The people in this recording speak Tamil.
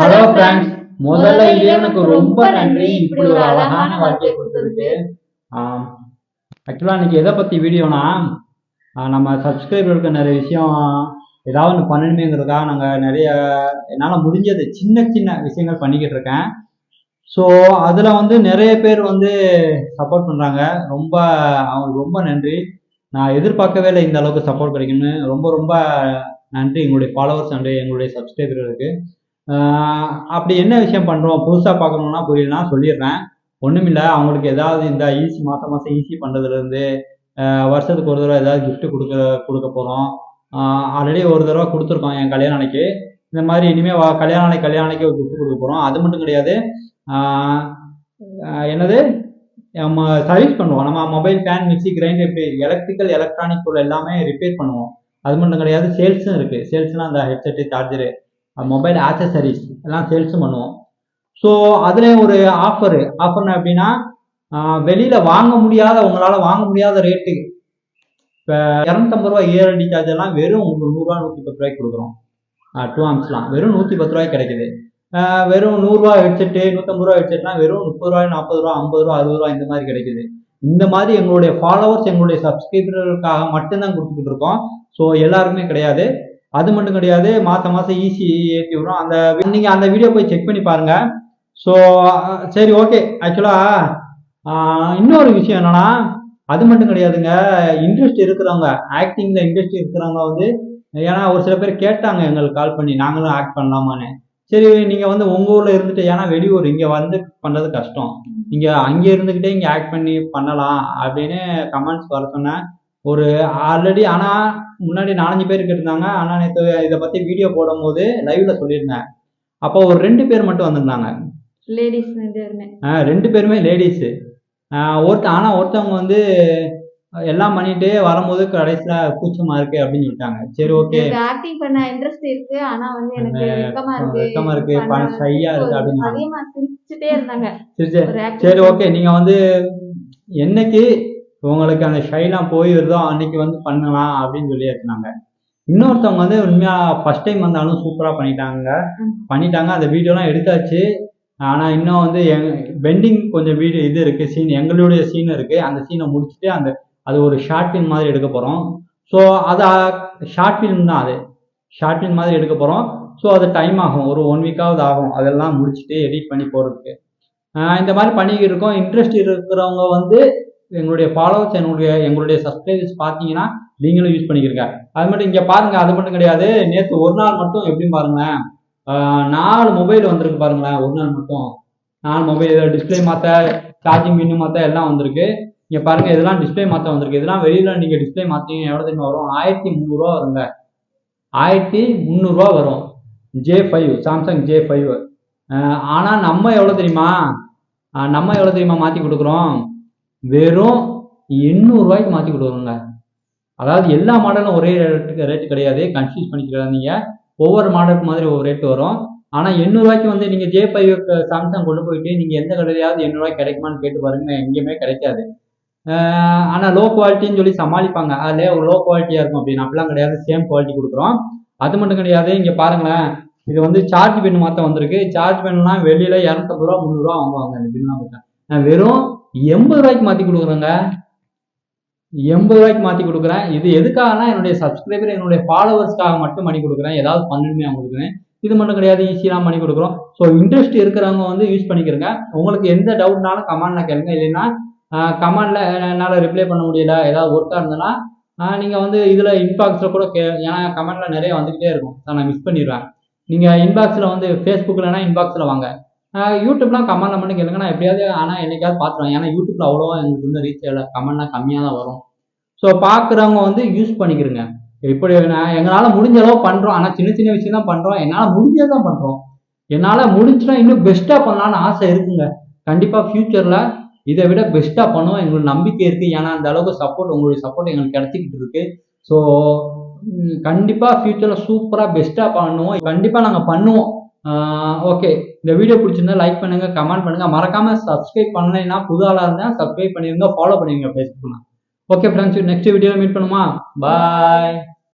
ஹலோ ஃப்ரெண்ட்ஸ் முதல்ல இறைவனுக்கு ரொம்ப நன்றி. இப்படி ஒரு அழகான வாழ்க்கையை கொடுத்ததுக்கு. ஆக்சுவலாக இன்னைக்கு எதை பற்றி வீடியோனா நம்ம சப்ஸ்கிரைபருக்கு நிறைய விஷயம் ஏதாவது ஒன்று பண்ணணுமேங்கிறதுக்காக நாங்கள் நிறைய என்னால் முடிஞ்சது சின்ன சின்ன விஷயங்கள் பண்ணிக்கிட்டு இருக்கேன். ஸோ அதில் வந்து நிறைய பேர் வந்து சப்போர்ட் பண்ணுறாங்க ரொம்ப அவங்களுக்கு ரொம்ப நன்றி. நான் எதிர்பார்க்கவே இல்லை இந்த அளவுக்கு சப்போர்ட் கிடைக்கும்னு. ரொம்ப ரொம்ப நன்றி. எங்களுடைய ஃபாலோவர்ஸ் அண்டு எங்களுடைய சப்ஸ்கிரைபர்களுக்கு அப்படி என்ன விஷயம் பண்ணுறோம் புதுசாக பார்க்கணுன்னா புரியலனா சொல்லிடுறேன். ஒன்றுமில்ல அவங்களுக்கு ஏதாவது இந்த ஈஸி மாதம் மாதம் ஈஸி பண்ணுறதுலேருந்து வருஷத்துக்கு ஒரு தடவை ஏதாவது கிஃப்ட் கொடுக்க கொடுக்க போகிறோம் ஆல்ரெடி ஒரு தடவை கொடுத்துருக்கோம் என் கல்யாண அன்னைக்கு இந்த மாதிரி இனிமேல் கல்யாண அன்னைக்கு கல்யாண அன்னைக்கு ஒரு கொடுக்க போகிறோம் அது மட்டும் கிடையாது என்னது? நம்ம சர்வீஸ் பண்ணுவோம். நம்ம மொபைல் ஃபேன் மிக்ஸி கிரைண்டர் இப்படி எலக்ட்ரிக்கல் எலக்ட்ரானிக் பொருள் எல்லாமே ரிப்பேர் பண்ணுவோம். அது மட்டும் கிடையாது சேல்ஸும் இருக்குது சேல்ஸ்னால் அந்த ஹெட்செட்டு சார்ஜரு மொபைல் ஆக்சசரிஸ் எல்லாம் சேல்ஸும் பண்ணுவோம். ஸோ அதில் ஒரு ஆஃபரு ஆஃபர்னா அப்படின்னா வெளியில் வாங்க முடியாத உங்களால் வாங்க முடியாத ரேட்டு இப்போ இரநூத்தம்பது ரூபா ஏஆர்டி சார்ஜ் எல்லாம் வெறும் உங்களுக்கு நூறுரூவா நூற்றி பத்து ரூபாய்க்கு கொடுக்குறோம். டூ ஆம்ஸ்லாம் வெறும் நூற்றி பத்து ரூபாய்க்கு கிடைக்குது. வெறும் நூறுரூவா ஹெட்செட்டு நூற்றம்பது ரூபா ஹெட்செட்லாம் வெறும் முப்பது ரூபாய் நாற்பது ரூபா ஐம்பது ரூபா அறுபது ரூபா இந்த மாதிரி கிடைக்குது. இந்த மாதிரி எங்களுடைய ஃபாலோவர்ஸ் எங்களுடைய சப்ஸ்கிரைபர்களுக்காக மட்டும்தான் கொடுத்துக்கிட்டு இருக்கோம். ஸோ எல்லாருக்குமே கிடையாது. அது மட்டும் கிடையாது மாதம் மாதம் ஈஸி ஏற்றி விடுறோம். அந்த நீங்கள் அந்த வீடியோ போய் செக் பண்ணி பாருங்க. ஸோ சரி ஓகே ஆக்சுவலாக இன்னொரு விஷயம் என்னன்னா அது மட்டும் கிடையாதுங்க. இன்ட்ரெஸ்ட் இருக்கிறவங்க ஆக்டிங்கில் இன்ட்ரெஸ்ட் இருக்கிறவங்க வந்து ஏன்னா ஒரு சில பேர் கேட்டாங்க எங்களுக்கு கால் பண்ணி நாங்களும் ஆக்ட் பண்ணலாமான்னு. சரி நீங்கள் வந்து உங்கள் ஊரில் இருந்துட்டு ஏன்னா வெளியூர் இங்கே வந்து பண்ணுறது கஷ்டம். நீங்கள் அங்கே இருந்துக்கிட்டே இங்கே ஆக்ட் பண்ணி பண்ணலாம் அப்படின்னு கமெண்ட்ஸ் வர சொன்னேன். ஒரு ஆல்ரெடி ஆனால் முன்னாடி நாலஞ்சு பேர் கேட்டிருந்தாங்க. ஆனால் நேற்று இதை பற்றி வீடியோ போடும்போது லைவ்ல சொல்லியிருந்தேன். அப்போ ஒரு ரெண்டு பேர் மட்டும் வந்திருந்தாங்க. லேடிஸ் ஆஹ் ரெண்டு பேருமே லேடிஸு ஒருத்த ஆனால் ஒருத்தவங்க வந்து எல்லாம் பண்ணிட்டு வரும்போது கடைசியில் கூச்சமா இருக்கு அப்படின்னு சொல்லிட்டாங்க. சரி ஓகே ஆக்டிங் பண்ண இன்ட்ரெஸ்ட் இருக்கு. ஆனா வந்து எனக்கு வெக்கமா இருக்கு. வெக்கமா இருக்கு. இருக்கு அப்படின்னு சிரிச்சுட்டே இருந்தாங்க. சரி ஓகே நீங்க வந்து என்னைக்கு உங்களுக்கு அந்த ஷைலாம் போயிருதோ அன்னைக்கு வந்து பண்ணலாம் அப்படின்னு சொல்லி எடுத்தாங்க இன்னொருத்தவங்க வந்து உண்மையா ஃபர்ஸ்ட் டைம் வந்தாலும் சூப்பரா பண்ணிட்டாங்க. பண்ணிட்டாங்க. அந்த வீடியோலாம் எடுத்தாச்சு. ஆனா இன்னும் வந்து பெண்டிங் கொஞ்சம் வீடியோ இது இருக்கு. சீன் எங்களுடைய சீன் இருக்கு. அந்த சீனை முடிச்சுட்டு அந்த அது ஒரு ஷார்ட் ஃபிலிம் மாதிரி எடுக்க போறோம். ஸோ அது ஷார்ட் ஃபிலிம் தான் அது. ஷார்ட் ஃபிலிம் மாதிரி எடுக்க போறோம். ஸோ அது டைம் ஆகும். ஒரு ஒன் வீக்காவது ஆகும். அதெல்லாம் முடிச்சுட்டு எடிட் பண்ணி போறதுக்கு. இந்த மாதிரி பண்ணிக்கிட்டு இருக்கோம். இன்ட்ரெஸ்ட் இருக்கிறவங்க வந்து எங்களுடைய ஃபாலோவர்ஸ் எங்களுடைய எங்களுடைய சப்ஸ்கிரைபர்ஸ் பார்த்தீங்கன்னா நீங்களும் யூஸ் பண்ணிக்கிறீங்க அது மட்டும் இங்கே பாருங்க அது மட்டும் கிடையாது. நேற்று ஒரு நாள் மட்டும் எப்படி பாருங்களேன். நாலு மொபைல் வந்திருக்கு பாருங்களேன் ஒரு நாள் மட்டும். நாலு மொபைல் டிஸ்பிளே மாற்ற சார்ஜிங் மின்னு மாற்ற எல்லாம் வந்திருக்கு. இங்கே பாருங்க இதெல்லாம் டிஸ்பிளே மாற்ற வந்திருக்கு. இதெல்லாம் வெளியில் நீங்கள் டிஸ்பிளே மாற்றீங்க எவ்வளோ தெரியுமா வரும்? ஆயிரத்தி முந்நூறுரூவா வருங்க. ஆயிரத்தி முந்நூறுரூவா வரும். J five Samsung J five ஆனால் நம்ம எவ்வளோ தெரியுமா? நம்ம எவ்வளோ தெரியுமா மாற்றி கொடுக்குறோம்? வெறும் எண்ணூறுரூவாய்க்கு மாற்றி கொடுக்குறோங்க அதாவது எல்லா மாடலும் ஒரே ரேட்டுக்கு ரேட்டு கிடையாது. கன்ஃபியூஸ் பண்ணிக்கிறாதீங்க ஒவ்வொரு மாடலுக்கு மாதிரி ஒவ்வொரு ரேட்டு வரும். ஆனால் எண்ணூறுரூவாய்க்கு வந்து நீங்கள் ஜே ஃபைவ் சாம்சங் கொண்டு போயிட்டு நீங்கள் எந்த கடையிலையாவது எண்ணூறுரூவாய்க்கு கிடைக்குமான்னு கேட்டு பாருங்க. எங்கேயுமே கிடைக்காது. ஆனால் லோ குவாலிட்டின்னு சொல்லி சமாளிப்பாங்க. அதில் ஒரு லோ குவாலிட்டியாக இருக்கும் அப்படின்னு. அப்படிலாம் கிடையாது. சேம் குவாலிட்டி கொடுக்குறோம். அது மட்டும் கிடையாது. இங்கே பாருங்களேன். இது வந்து சார்ஜ் பின் மாற்ற வந்திருக்கு. சார்ஜ் பின்லாம் வெளியில இரநூத்தம்பது ரூபா முந்நூறுரூவா வாங்குவாங்க இந்த பின்லாம் பார்த்தா. வெறும் எண்பது ரூபாய்க்கு மாற்றி கொடுக்குறேங்க. எண்பது ரூபாய்க்கு மாற்றி கொடுக்குறேன். இது எதுக்காகனா என்னுடைய சப்ஸ்கிரைபர் என்னுடைய ஃபாலோவர்ஸ்க்காக மட்டும் பண்ணி கொடுக்குறேன். ஏதாவது பண்ணணுமே அவங்களுக்கு இது மட்டும் கிடையாது ஈஸியாக பண்ணி கொடுக்குறோம். ஸோ இன்ட்ரெஸ்ட் இருக்கிறவங்க வந்து யூஸ் பண்ணிக்கிறங்க. உங்களுக்கு எந்த டவுட்னாலும் கமெண்ட்ல கேளுங்க. இல்லைன்னா கமெண்ட்ல என்னால் ரிப்ளை பண்ண முடியல ஏதாவது ஒர்க்காக இருந்ததுன்னா நீங்கள் வந்து இதில் இன்பாக்ஸில் கூட கே ஏன்னா கமெண்ட்ல நிறைய வந்துக்கிட்டே இருக்கும். நான் மிஸ் பண்ணிடுவேன். நீங்கள் இன்பாக்ஸில் வந்து ஃபேஸ்புக்கில்னா இன்பாக்ஸில் வாங்க. யூடியூப்லாம் கமெண்ட்ல மட்டும் கேளுங்க. நான் எப்படியாவது ஆனால் என்னைக்காவது பார்த்துருவேன். ஏன்னா யூடியூப்ல அவ்வளோவா எங்களுக்கு வந்து ரீச் ஆகல. கமெண்ட்லாம் கம்மியாக தான் வரும். ஸோ பார்க்குறவங்க வந்து யூஸ் பண்ணிக்கிறங்க இப்படி நான் எங்களால் முடிஞ்ச அளவு பண்ணுறோம் ஆனால் சின்ன சின்ன விஷயம் தான் பண்ணுறோம் என்னால் முடிஞ்சது தான் பண்ணுறோம் என்னால் முடிஞ்சுனா இன்னும் பெஸ்ட்டாக பண்ணலான்னு ஆசை இருக்குங்க. கண்டிப்பாக ஃப்யூச்சரில் இதை விட பெஸ்ட்டாக பண்ணுவோம். எங்களுக்கு நம்பிக்கை இருக்குது ஏன்னா அந்த அளவுக்கு சப்போர்ட் உங்களுடைய சப்போர்ட் எங்களுக்கு கிடைச்சிக்கிட்டு இருக்கு. ஸோ கண்டிப்பாக ஃப்யூச்சரில் சூப்பராக பெஸ்ட்டாக பண்ணுவோம். கண்டிப்பாக நாங்கள் பண்ணுவோம். ஓகே இந்த வீடியோ பிடிச்சிருந்தா லைக் பண்ணுங்க கமெண்ட் பண்ணுங்க. மறக்காம சப்ஸ்கிரைப் பண்ணலைன்னா புது ஆளாக இருந்தால் சப்ஸ்கிரைப் பண்ணிருங்க ஃபாலோ பண்ணிருங்க ஃபேஸ்புக்கில் ஓகே ஃப்ரெண்ட்ஸ் நெக்ஸ்ட் வீடியோவில் மீட் பண்ணுமா? பாய்